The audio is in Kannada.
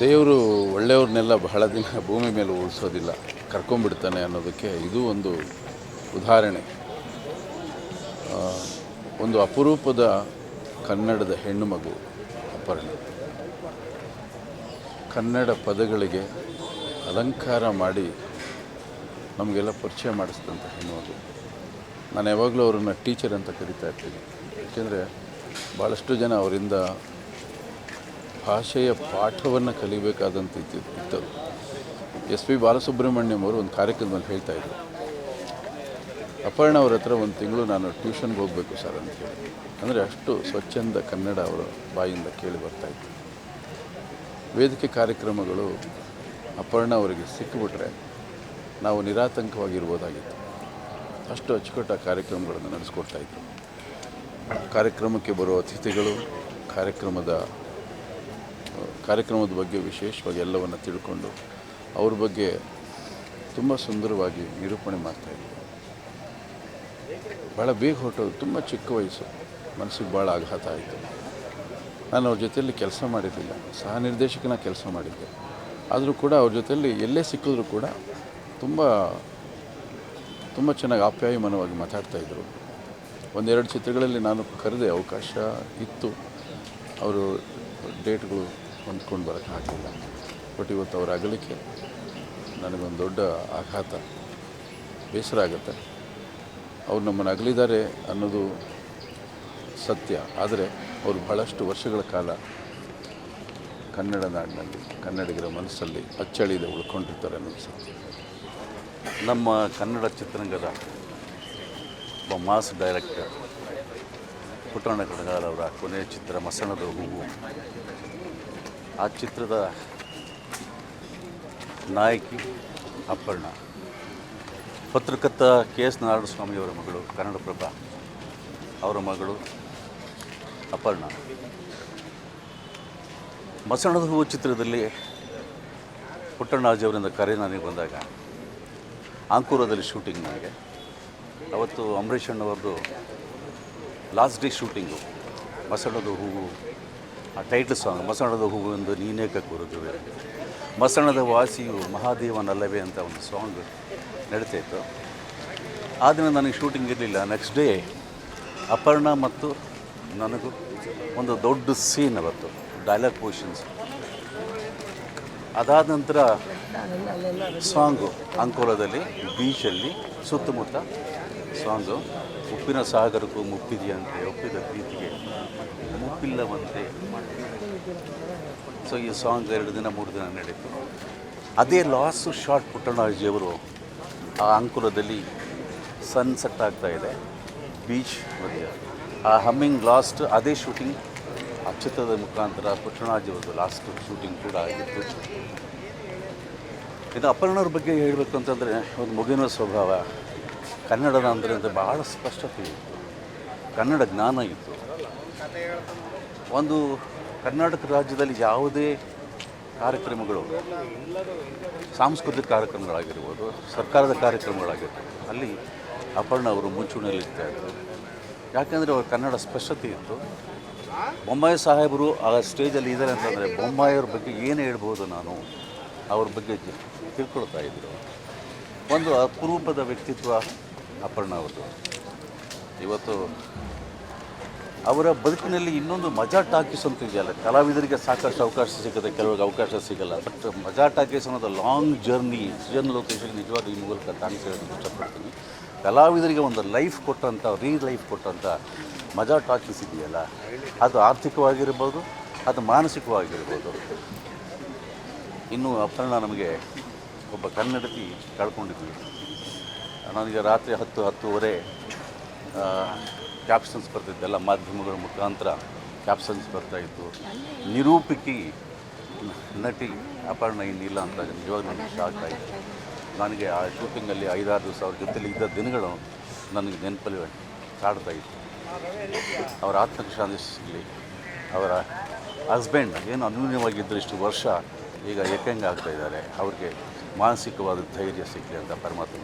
ದೇವರು ಒಳ್ಳೆಯವ್ರನ್ನೆಲ್ಲ ಬಹಳ ದಿನ ಭೂಮಿ ಮೇಲೆ ಉಳಿಸೋದಿಲ್ಲ, ಕರ್ಕೊಂಡ್ಬಿಡ್ತಾನೆ ಅನ್ನೋದಕ್ಕೆ ಇದು ಒಂದು ಉದಾಹರಣೆ. ಒಂದು ಅಪರೂಪದ ಕನ್ನಡದ ಹೆಣ್ಣು ಮಗು ಅಪರ್ಣ. ಕನ್ನಡ ಪದಗಳಿಗೆ ಅಲಂಕಾರ ಮಾಡಿ ನಮಗೆಲ್ಲ ಪರಿಚಯ ಮಾಡಿಸಿದಂಥ ಹೆಣ್ಣು ಮಗು. ನಾನು ಯಾವಾಗಲೂ ಅವರನ್ನು ಟೀಚರ್ ಅಂತ ಕರಿತಾ ಇರ್ತೀನಿ. ಯಾಕೆಂದರೆ ಭಾಳಷ್ಟು ಜನ ಅವರಿಂದ ಭಾಷೆಯ ಪಾಠವನ್ನು ಕಲಿಬೇಕಾದಂಥ ಇತ್ತು. ಎಸ್ ಪಿ ಬಾಲಸುಬ್ರಹ್ಮಣ್ಯಂ ಅವರು ಒಂದು ಕಾರ್ಯಕ್ರಮದಲ್ಲಿ ಹೇಳ್ತಾ ಇದ್ದರು ಅಪರ್ಣ ಅವ್ರ ಹತ್ರ ಒಂದು ತಿಂಗಳು ನಾನು ಟ್ಯೂಷನ್ಗೆ ಹೋಗಬೇಕು ಸರ್ ಅಂತ ಹೇಳಿ. ಅಂದರೆ ಅಷ್ಟು ಸ್ವಚ್ಛಂದ ಕನ್ನಡ ಅವರ ಬಾಯಿಂದ ಕೇಳಿ ಬರ್ತಾಯಿತ್ತು ವೇದಿಕೆ ಕಾರ್ಯಕ್ರಮಗಳು ಅಪರ್ಣ ಅವರಿಗೆ ಸಿಕ್ಕಿಬಿಟ್ರೆ ನಾವು ನಿರಾತಂಕವಾಗಿರ್ಬೋದಾಗಿತ್ತು. ಅಷ್ಟು ಅಚ್ಚುಕಟ್ಟ ಕಾರ್ಯಕ್ರಮಗಳನ್ನು ನಡೆಸ್ಕೊಡ್ತಾ ಇದ್ರು. ಕಾರ್ಯಕ್ರಮಕ್ಕೆ ಬರುವ ಅತಿಥಿಗಳು, ಕಾರ್ಯಕ್ರಮದ ಕಾರ್ಯಕ್ರಮದ ಬಗ್ಗೆ ವಿಶೇಷವಾಗಿ ಎಲ್ಲವನ್ನು ತಿಳ್ಕೊಂಡು ಅವ್ರ ಬಗ್ಗೆ ತುಂಬ ಸುಂದರವಾಗಿ ನಿರೂಪಣೆ ಮಾಡ್ತಾಯಿದ್ರು ಭಾಳ ಬೇಗ ಹೊರಟೋದು ತುಂಬ ಚಿಕ್ಕ ವಯಸ್ಸು, ಮನಸ್ಸಿಗೆ ಭಾಳ ಆಘಾತ ಆಯಿತು. ನಾನು ಅವ್ರ ಜೊತೆಯಲ್ಲಿ ಕೆಲಸ ಮಾಡಿರಲಿಲ್ಲ, ಸಹ ನಿರ್ದೇಶಕನ ಕೆಲಸ ಮಾಡಿದ್ದೆ. ಆದರೂ ಕೂಡ ಅವ್ರ ಜೊತೆಯಲ್ಲಿ ಎಲ್ಲೇ ಸಿಕ್ಕಿದ್ರು ಕೂಡ ತುಂಬ ತುಂಬ ಚೆನ್ನಾಗಿ ಆಪ್ಯಾಯಮಾನವಾಗಿ ಮಾತಾಡ್ತಾಯಿದ್ರು ಒಂದೆರಡು ಚಿತ್ರಗಳಲ್ಲಿ ನಾನು ಕರೆದೆ ಅವಕಾಶ ಇತ್ತು. ಅವರು ಡೇಟ್ಗಳು ಹೊಂದ್ಕೊಂಡು ಬರೋಕ್ಕಾಗಲಿಲ್ಲ ಬಟ್ ಇವತ್ತು ಅವ್ರ ಅಗಲಿಕೆ ನನಗೊಂದು ದೊಡ್ಡ ಆಘಾತ. ಬೇಸರ ಆಗುತ್ತೆ. ಅವ್ರು ನಮ್ಮನ್ನು ಅಗಲಿದ್ದಾರೆ ಅನ್ನೋದು ಸತ್ಯ. ಆದರೆ ಅವರು ಬಹಳಷ್ಟು ವರ್ಷಗಳ ಕಾಲ ಕನ್ನಡ ನಾಡಿನಲ್ಲಿ, ಕನ್ನಡಿಗರ ಮನಸ್ಸಲ್ಲಿ ಅಚ್ಚಳಿದೆ ಉಳ್ಕೊಂಡಿರ್ತಾರೆ ಅನ್ನೋದು ಸತ್ಯ. ನಮ್ಮ ಕನ್ನಡ ಚಿತ್ರರಂಗದ ಒಬ್ಬ ಮಾಸ್ ಡೈರೆಕ್ಟರ್ ಪುಟ್ಟಣ್ಣ ಅವರ ಕೊನೆಯ ಚಿತ್ರ ಮಸಣದ ಹೂವು. ಆ ಚಿತ್ರದ ನಾಯಕಿ ಅಪ್ಪಣ್ಣ. ಪತ್ರಕರ್ತ ಕೆ ಎಸ್ ನಾರಾಯಣಸ್ವಾಮಿಯವರ ಮಗಳು, ಕನ್ನಡಪ್ರಭ ಅವರ ಮಗಳು ಅಪರ್ಣ ಮಸಣದ ಹೂವು ಚಿತ್ರದಲ್ಲಿ ಪುಟ್ಟಣ್ಣಾಜಿಯವರಿಂದ ಕರೆ ನನಗೆ ಬಂದಾಗ ಆಂಕೂರದಲ್ಲಿ ಶೂಟಿಂಗ್ ನನಗೆ. ಅವತ್ತು Ambareesh ಅಣ್ಣವ್ರದ್ದು last day shooting Masanada Hoovu ಆ ಟೈಟ್ಲ್ ಸಾಂಗ್ ಮಸಣದ ಹೂವೆಂದು ನೀನೇಕ ನೀನೇ ಕೂರುದುವೆ ಮಸಣದ ವಾಸಿಯು ಮಹಾದೇವನಲ್ಲವೇ ಅಂತ ಒಂದು ಸಾಂಗ್ ನಡೀತಾ ಇತ್ತು ಆ ನನಗೆ ಶೂಟಿಂಗ್ ಇರಲಿಲ್ಲ. ನೆಕ್ಸ್ಟ್ ಡೇ ಅಪರ್ಣ ಮತ್ತು ನನಗೂ ಒಂದು ದೊಡ್ಡ ಸೀನ್ ಅವತ್ತು ಡೈಲಾಗ್ ಪೋಷನ್ಸ್ ಅದಾದ ನಂತರ ಸಾಂಗು ಅಂಕೋಲದಲ್ಲಿ ಬೀಚಲ್ಲಿ ಸುತ್ತಮುತ್ತ ಸಾಂಗು ಉಪ್ಪಿನ ಸಾಗರಕ್ಕೂ ಮುಪ್ಪಿದೆಯಂತೆ ಒಪ್ಪಿದ ಪ್ರೀತಿಗೆ. ಮುಪ್ಪಿಲ್ಲವಂತೆ. ಸೊ ಈ ಸಾಂಗ್ ಎರಡು ದಿನ, ಮೂರು ದಿನ ನಡೀತು. ಅದೇ ಲಾಸ್ಟು ಶಾರ್ಟ್ ಪುಟ್ಟಣ್ಣಾಜಿಯವರು ಆ ಅಂಕುರದಲ್ಲಿ ಸನ್ಸೆಟ್ ಆಗ್ತಾ ಇದೆ. ಬೀಚ್ ಮಧ್ಯ. ಆ ಹಮ್ಮಿಂಗ್ ಲಾಸ್ಟ್ ಅದೇ ಶೂಟಿಂಗ್ ಆ ಚಿತ್ರದ ಮುಖಾಂತರ ಪುಟ್ಟಣ್ಣಾಜಿಯವ್ರದ್ದು ಲಾಸ್ಟ್ ಶೂಟಿಂಗ್ ಕೂಡ ಆಗಿತ್ತು. ಇದು ಅಪರ್ಣವ್ರ ಬಗ್ಗೆ ಹೇಳಬೇಕು ಅಂತಂದರೆ, ಒಂದು ಮಗುವಿನ ಸ್ವಭಾವ. ಕನ್ನಡದ ಅಂದರೆ ಅಂತ ಭಾಳ ಸ್ಪಷ್ಟತೆ ಇತ್ತು ಕನ್ನಡ ಜ್ಞಾನ ಇತ್ತು. ಒಂದು ಕರ್ನಾಟಕ ರಾಜ್ಯದಲ್ಲಿ ಯಾವುದೇ ಕಾರ್ಯಕ್ರಮಗಳು, ಸಾಂಸ್ಕೃತಿಕ ಕಾರ್ಯಕ್ರಮಗಳಾಗಿರ್ಬೋದು, ಸರ್ಕಾರದ ಕಾರ್ಯಕ್ರಮಗಳಾಗಿರ್ಬೋದು, ಅಲ್ಲಿ ಅಪರ್ಣ ಅವರು ಮುಂಚೂಣಿಯಲ್ಲಿರ್ತಾ ಇದ್ದರು ಯಾಕೆಂದರೆ ಅವ್ರ ಕನ್ನಡ ಸ್ಪಷ್ಟತೆ ಇತ್ತು. ಬೊಮ್ಮಾಯಿ ಸಾಹೇಬರು ಆ ಸ್ಟೇಜಲ್ಲಿ ಇದ್ದಾರೆ ಅಂತಂದರೆ ಬೊಂಬಾಯಿಯವ್ರ ಬಗ್ಗೆ ಏನು ಹೇಳ್ಬೋದು ನಾನು, ಅವ್ರ ಬಗ್ಗೆ ತಿಳ್ಕೊಳ್ತಾ ಇದ್ದರು ಒಂದು ಅಪರೂಪದ ವ್ಯಕ್ತಿತ್ವ ಅಪರ್ಣ ಅವರು ಇವತ್ತು ಅವರ ಬದುಕಿನಲ್ಲಿ ಇನ್ನೊಂದು ಮಜಾ ಟಾಕೀಸ್ ಅಂತ ಇದೆಯಲ್ಲ ಕಲಾವಿದರಿಗೆ ಸಾಕಷ್ಟು ಅವಕಾಶ ಸಿಗುತ್ತೆ, ಕೆಲವರಿಗೆ ಅವಕಾಶ ಸಿಗಲ್ಲ ಬಟ್ ಮಜಾ ಟಾಕೀಸ್ ಅನ್ನೋದು ಲಾಂಗ್ ಜರ್ನಿ ಸೃಜನ್ ಲೊಕೇಶನ್ ನಿಜವಾದ ಈ ಮೂಲಕ ಥ್ಯಾಂಕ್ಸ್ ಹೇಳೋದಕ್ಕೆ ಇಷ್ಟಪಡ್ತೀನಿ. ಕಲಾವಿದರಿಗೆ ಒಂದು ಲೈಫ್ ಕೊಟ್ಟಂಥ ರೀ ಲೈಫ್ ಕೊಟ್ಟಂಥ ಮಜಾ ಟಾಕೀಸ್ ಇದೆಯಲ್ಲ, ಅದು ಆರ್ಥಿಕವಾಗಿರ್ಬೋದು, ಅದು ಮಾನಸಿಕವಾಗಿರ್ಬೋದು. ಇನ್ನು ಅಪರ್ಣ ನಮಗೆ ಒಬ್ಬ ಕನ್ನಡತಿ ಕಳ್ಕೊಂಡಿದ್ವಿ. ನನಗೆ ರಾತ್ರಿ ಹತ್ತು ಹತ್ತುವರೆ ಕ್ಯಾಪ್ಷನ್ಸ್ ಬರ್ತಿದ್ದೆಲ್ಲ ಮಾಧ್ಯಮಗಳ ಮುಖಾಂತರ ಕ್ಯಾಪ್ಷನ್ಸ್ ಬರ್ತಾಯಿತ್ತು ನಿರೂಪಿಕಿ ನಟಿ ಅಪರ್ಣ ಏನಿಲ್ಲ ಅಂತ ನಿಜವಾಗ್ಲೂ ನನಗೆ ಶಾಕ್ ಆಯಿತು. ನನಗೆ ಆ ಶೂಟಿಂಗಲ್ಲಿ ಐದಾರು ದಿವಸ ಅವ್ರ ಜೊತೆಲಿ ಇದ್ದ ದಿನಗಳು ನನಗೆ ನೆನಪಲ್ಲಿ ಕಾಡ್ತಾ ಇತ್ತು. ಅವರ ಆತ್ಮಕ್ಕೆ ಶಾಂತಿ ಸಿಗಲಿ, ಅವರ ಹಸ್ಬೆಂಡ್ ಏನು ಅನ್ಯೂನ್ಯವಾಗಿದ್ದರು ಇಷ್ಟು ವರ್ಷ ಈಗ ಏಕಾಂಗ ಆಗ್ತಾ ಇದ್ದಾರೆ, ಅವ್ರಿಗೆ ಮಾನಸಿಕವಾದ ಧೈರ್ಯ ಸಿಗಲಿ ಅಂತ ಪರಮಾತ್ಮ